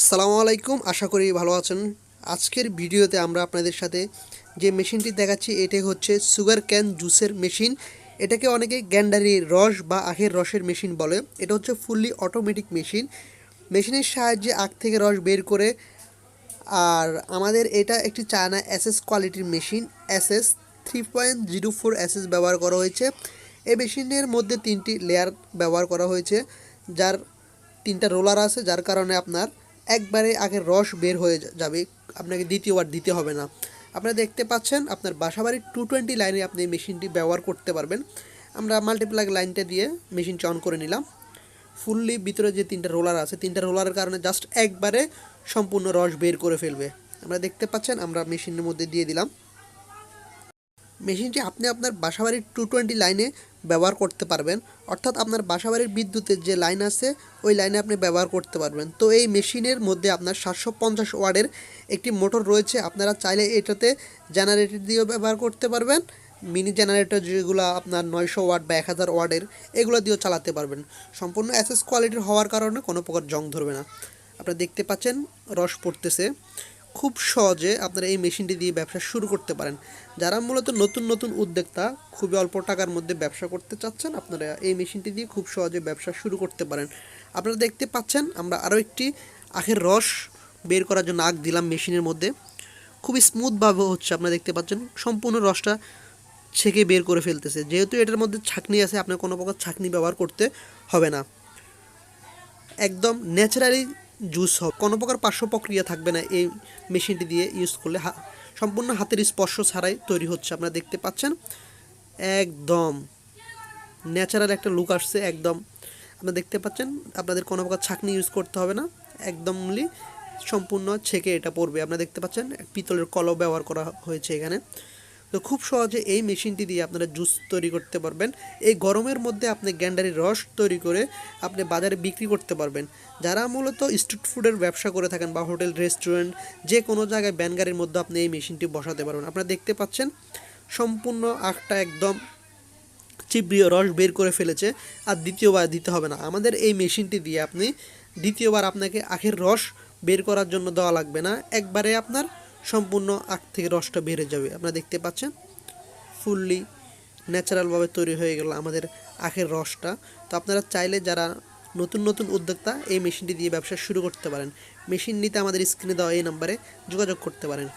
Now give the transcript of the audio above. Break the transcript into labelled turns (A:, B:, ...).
A: আসসালামু আলাইকুম, আশা করি ভালো আছেন। আজকের ভিডিওতে আমরা আপনাদের সাথে যে মেশিনটি দেখাচ্ছি, এটাই হচ্ছে সুগার ক্যান জুসের মেশিন। এটাকে অনেকে গ্যান্ডারি রস বা আখের রসের মেশিন বলে। এটা হচ্ছে ফুললি অটোমেটিক মেশিন। মেশিনের সাহায্যে আখ থেকে রস বের করে, আর আমাদের এটা একটি চায়না এসএস কোয়ালিটির machine. SS three point zero four SS ব্যবহার করা হয়েছে। এই মেশিনের মধ্যে তিনটি লেয়ার ব্যবহার করা হয়েছে, যার তিনটা রোলার আছে, যার কারণে আপনার একবারে আগের রস বের হয়ে যাবে। আপনাকে দ্বিতীয়বার দিতে হবে না। আপনারা দেখতে পাচ্ছেন, আপনার বাসাবাড়ির টু টোয়েন্টি লাইনে আপনি এই মেশিনটি ব্যবহার করতে পারবেন। আমরা মাল্টিপ্লাগ লাইনটা দিয়ে মেশিনটি অন করে নিলাম। ফুললি ভিতরে যে তিনটা রোলার আছে, তিনটা রোলারের কারণে জাস্ট একবারে সম্পূর্ণ রস বের করে ফেলবে। আমরা দেখতে পাচ্ছেন, আমরা মেশিনের মধ্যে দিয়ে দিলাম। মেশিনটি আপনি আপনার বাসাবাড়ির টু টোয়েন্টি লাইনে ব্যবহার করতে পারবেন। অর্থাৎ আপনার বাসাবাড়ির বিদ্যুতের যে লাইন আছে, ওই লাইনে আপনি ব্যবহার করতে পারবেন। তো এই মেশিনের মধ্যে আপনার সাতশো পঞ্চাশ ওয়ার্ডের একটি মোটর রয়েছে। আপনারা চাইলে এটাতে জেনারেটর দিয়েও ব্যবহার করতে পারবেন। মিনি জেনারেটর যেগুলো আপনার নয়শো ওয়াট বা এক হাজার ওয়ার্ডের এগুলো দিয়েও চালাতে পারবেন। সম্পূর্ণ অ্যাসেস কোয়ালিটির হওয়ার কারণে কোনো প্রকার জং ধরবে না। আপনারা দেখতে পাচ্ছেন, রস পড়তেছে। খুব সহজে আপনারা এই মেশিনটি দিয়ে ব্যবসা শুরু করতে পারেন। যারা মূলত নতুন নতুন উদ্যোক্তা, খুবই অল্প টাকার মধ্যে ব্যবসা করতে চাচ্ছেন, আপনারা এই মেশিনটি দিয়ে খুব সহজে ব্যবসা শুরু করতে পারেন। আপনারা দেখতে পাচ্ছেন, আমরা আরও একটি আখের রস বের করার জন্য আখ দিলাম মেশিনের মধ্যে। খুবই স্মুথভাবে হচ্ছে, আপনারা দেখতে পাচ্ছেন, সম্পূর্ণ রসটা ছেঁকে বের করে ফেলতেছে। যেহেতু এটার মধ্যে ছাকনি আছে, আপনার কোনো প্রকার ছাকনি ব্যবহার করতে হবে না। একদম ন্যাচারালি জুস হবে কোনো প্রকার পার্শ্ব প্রক্রিয়া থাকবে না এই মেশিনটি দিয়ে ইউজ করলে সম্পূর্ণ হাতের স্পর্শ ছাড়াই তৈরি হচ্ছে, আপনারা দেখতে পাচ্ছেন। একদম ন্যাচারাল একটা লুক আসছে, একদম। আপনারা দেখতে পাচ্ছেন, আপনাদের কোনো প্রকার ছাকনি ইউজ করতে হবে না একদমলি সম্পূর্ণ ছেঁকে এটা পড়বে আপনারা দেখতে পাচ্ছেন, পিতলের কলও ব্যবহার করা হয়েছে এখানে। তো খুব সহজে এই মেশিনটি দিয়ে আপনারা জুস তৈরি করতে পারবেন। এই গরমের মধ্যে আপনি গ্যান্ডারির রস তৈরি করে আপনি বাজারে বিক্রি করতে পারবেন। যারা মূলত স্ট্রিট ফুডের ব্যবসা করে থাকেন বা হোটেল, রেস্টুরেন্ট, যে কোনো জায়গায় ব্যান গাড়ির মধ্যে আপনি এই মেশিনটি বসাতে পারবেন। আপনারা দেখতে পাচ্ছেন সম্পূর্ণ আখটা একদম চিবড়িয়ে রস বের করে ফেলেছে আর দ্বিতীয়বার দিতে হবে না। আমাদের এই মেশিনটি দিয়ে আপনি দ্বিতীয়বার আপনাকে আখের রস বের করার জন্য দেওয়া লাগবে না। একবারে আপনার সম্পূর্ণ আখ থেকে রসটা বেড়ে যাবে। আপনারা দেখতে পাচ্ছেন? ফুললি ন্যাচারালভাবে তৈরি হয়ে গেল আমাদের আখের রসটা। তো আপনারা চাইলে যারা নতুন নতুন উদ্যোক্তা, এই মেশিনটি দিয়ে ব্যবসা শুরু করতে পারেন। মেশিন নিতে আমাদের স্ক্রিনে দেওয়া এই নাম্বারে যোগাযোগ করতে পারেন।